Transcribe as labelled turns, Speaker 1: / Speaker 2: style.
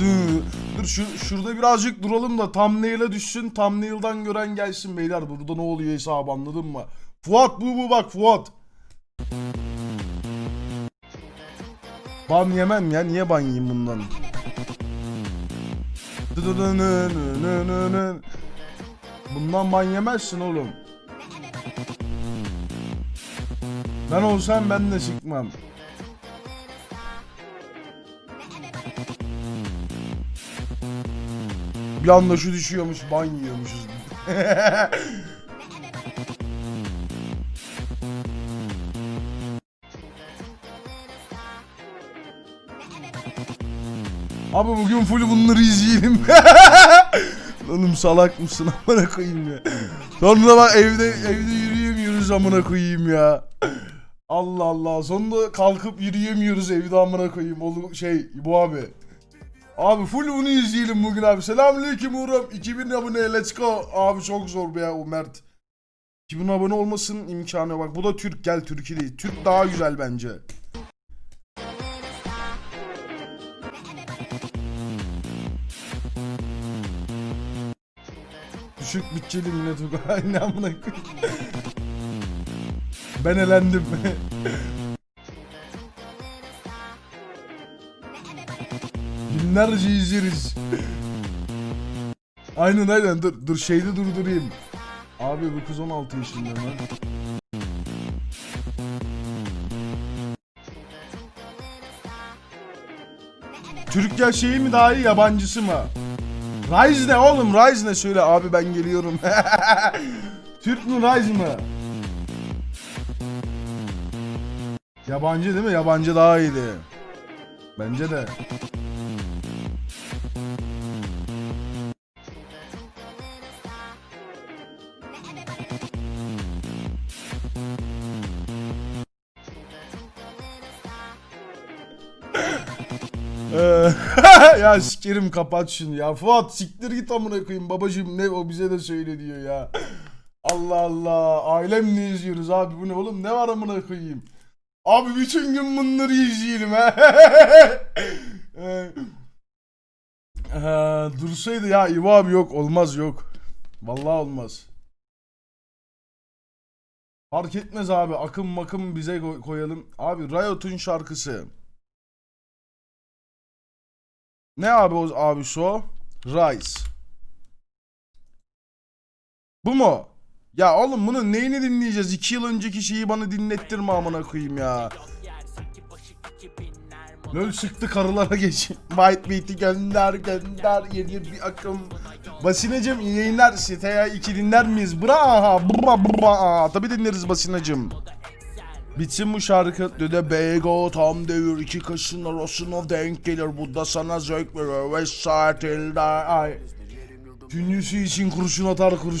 Speaker 1: Dur şu, şurada birazcık duralım da thumbnail'e düşsün. Thumbnail'dan gören gelsin beyler. Burada ne oluyor hesabı anladın mı? Fuat bu bu bak Fuat. Ban yemem ya. Niye ban yiyeyim bundan? Bundan ban yemezsin oğlum. Ben olsam ben de çıkmam. Bir anda şu düşüyormuş, ban yiyormuşuz. Abi bugün full bunları izleyelim. Oğlum salak mısın amına koyayım ya. Sonra bak evde evde yürüyemiyoruz amına koyayım ya. Allah Allah. Sonunda kalkıp yürüyemiyoruz evde amına koyayım. Oğlum şey bu abi. Abi full bunu izleyelim bugün abi. Selamünaleyküm Uğur'um. 2000 abone let's go. Abi çok zor be ya o Mert. 2000 abone olmasının imkanı bak. Bu da Türk gel Türkiye. Türk daha güzel bence. Düşük bütçeli yine Tugay. Ne amına. Ben elendim. Binlerce izleriz. aynen aynen dur dur şeyde durdurayım. Abi bu kız 16 yaşında lan. Türk şeyi mi daha iyi yabancısı mı? Rise ne oğlum Rise ne söyle abi ben geliyorum. Türk mü Rise mı? Yabancı değil mi? Yabancı daha iyiydi. Bence de. Ee, ya sikerim kapat şunu ya. Fuat siktir git amına koyayım babacığım ne o bize de söyle diyor ya. Allah Allah. Ailemle izliyoruz abi bu ne oğlum ne var amına koyayım. Abi bütün gün bunları izleyelim ha. Ee, ee, dursaydı ya İvo abi yok olmaz yok. Vallahi olmaz. Fark etmez abi akım makım bize koy- koyalım. Abi Riot'un şarkısı. Ne abi o abi şu? Rise. Bu mu? Ya oğlum bunun neyini dinleyeceğiz? 2 yıl önceki şeyi bana dinlettirme amına koyayım ya. Lol çıktı karılara geç. White Beat'i gönder gönder yeni bir akım. Basinacım iyi yayınlar. Siteye 2 dinler miyiz? Bra aha bra bra. Tabi dinleriz Basinacım. Bitsin bu şarkı dede bego tam devir iki kaşın arasına denk gelir bu da sana zevk verir ve saatilde ay. Dünyası için kurşun atar kurşun